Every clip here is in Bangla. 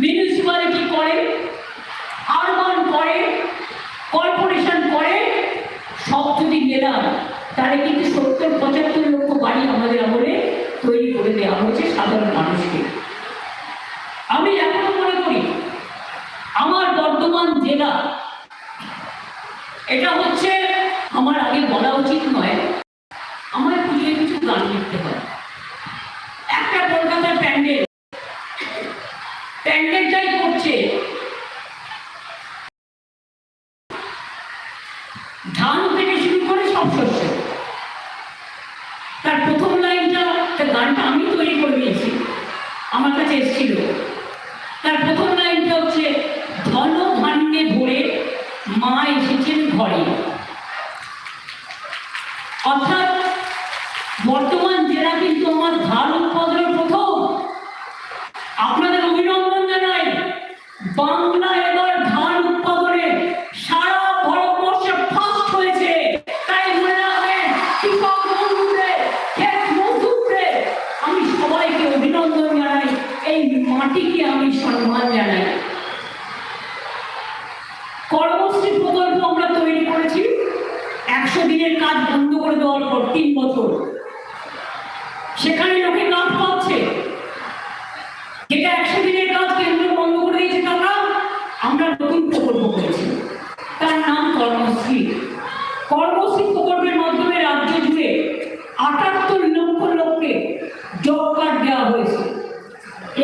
মিউনিসিপ্যালিটি করে? আরবান করে, কর্পোরেশন করে, সব যদি গেলাম তাহলে কিন্তু সত্তর, পঁচাত্তর লক্ষ বাড়ি আমাদের আমলে তৈরি করে দেওয়া হয়েছে সাধারণ মানুষকে। আমি এখনও মনে করি, আমার বর্ধমান জেলা, এটা হচ্ছে, আমার আগে বলা উচিত নয়, আমার পুজোয় কিছু গান লিখতে হয়। করছে। ধান থেকে শুরু করে সব শস্য। তার প্রথম লাইনটা গানটা আমি তৈরি করে নিয়েছি। আমার কাছে এসেছিল। তার প্রথম লাইনটা হচ্ছে, ধন ধান্যে ভরে মা এসেছেন ঘরে। অর্থাৎ বর্তমান জেলা কিন্তু আমার ধান উৎপাদনের প্রথম আপনাদের অভিনন্দন জানাই বাংলা এবার ধান উৎপাদনে সারা ভারতবর্ষে হয়েছে। তাই মনে রাখবেন, কৃষক বন্ধুদের ক্ষেত মজদুরদের আমি সবাইকে অভিনন্দন জানাই, এই মাটিকে আমি সম্মান জানাই। কর্মশ্রী প্রকল্প আমরা তৈরি করেছি। একশো দিনের কাজ বন্ধ করে দেওয়ার পর তিন বছর। সেখানে লোকে কাজ পাচ্ছে যেটা একশো দিনের কাজ কেন্দ্র বন্ধ করে দিয়েছে তারা আমরা নতুন প্রকল্প করেছি তার নাম কর্মশ্রী কর্মশ্রী প্রকল্পের মাধ্যমে রাজ্য জুড়ে আটাত্তর লক্ষ লোককে জব কার্ড দেওয়া হয়েছে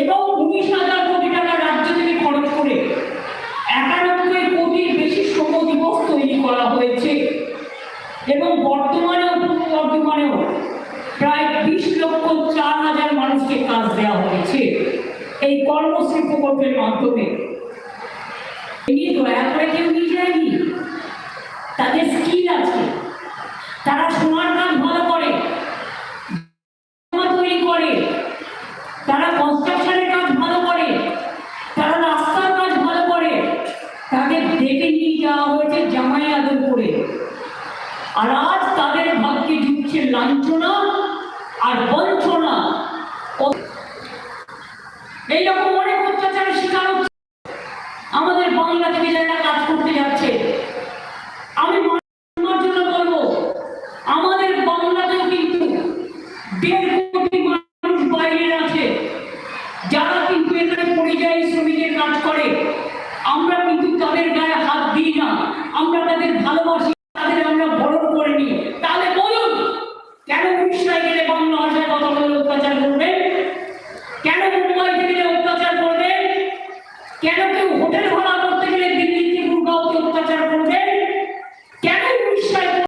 এবং উনিশ হাজার কোটি টাকা রাজ্য থেকে খরচ করে একানব্বই কোটির বেশি শ্রম দিবস তৈরি করা হয়েছে এবং বর্তমানেও পূর্ব বর্ধমানেও প্রায় বিশ লক্ষ চার হাজার মানুষকে কাজ দেওয়া হয়েছে এই কর্মশ্রী প্রকল্পের মাধ্যমে। এমনি দয়া করে কেউ নিয়ে যায়নি? তাদের স্কিল আছে। তারা সোনার কাজ ভালো করে, তৈরি করে। তারা কনস্ট্রাকশনের কাজ ভালো করে, তারা রাস্তার কাজ ভালো করে। তাদের ডেকে নিয়ে যাওয়া হয়েছে জামাই আদর করে। আর আজ তাদের ভাগ্যে ঢুকছে লাঞ্ছনা আর বঞ্চনা। এইরকম অনেক অত্যাচারের শিকার হচ্ছে। আমাদের বাংলা থেকে যারা কাজ করতে যাচ্ছে, আমি আমার জন্য বলব, আমাদের বাংলাতেও কিন্তু দেড় কোটি মানুষ বাইরে আছে। যারা কিন্তু এখানে পরিযায়ী শ্রমিকের কাজ করে, আমরা কিন্তু তাদের গায়ে হাত দিই না। আমরা তাদের ভালোবাসি কেন মুম্বাই থেকে অত্যাচার করবেন কেন কেউ হোটেল ভাড়া করতে গেলে দিল্লি থেকে অত্যাচার করবেন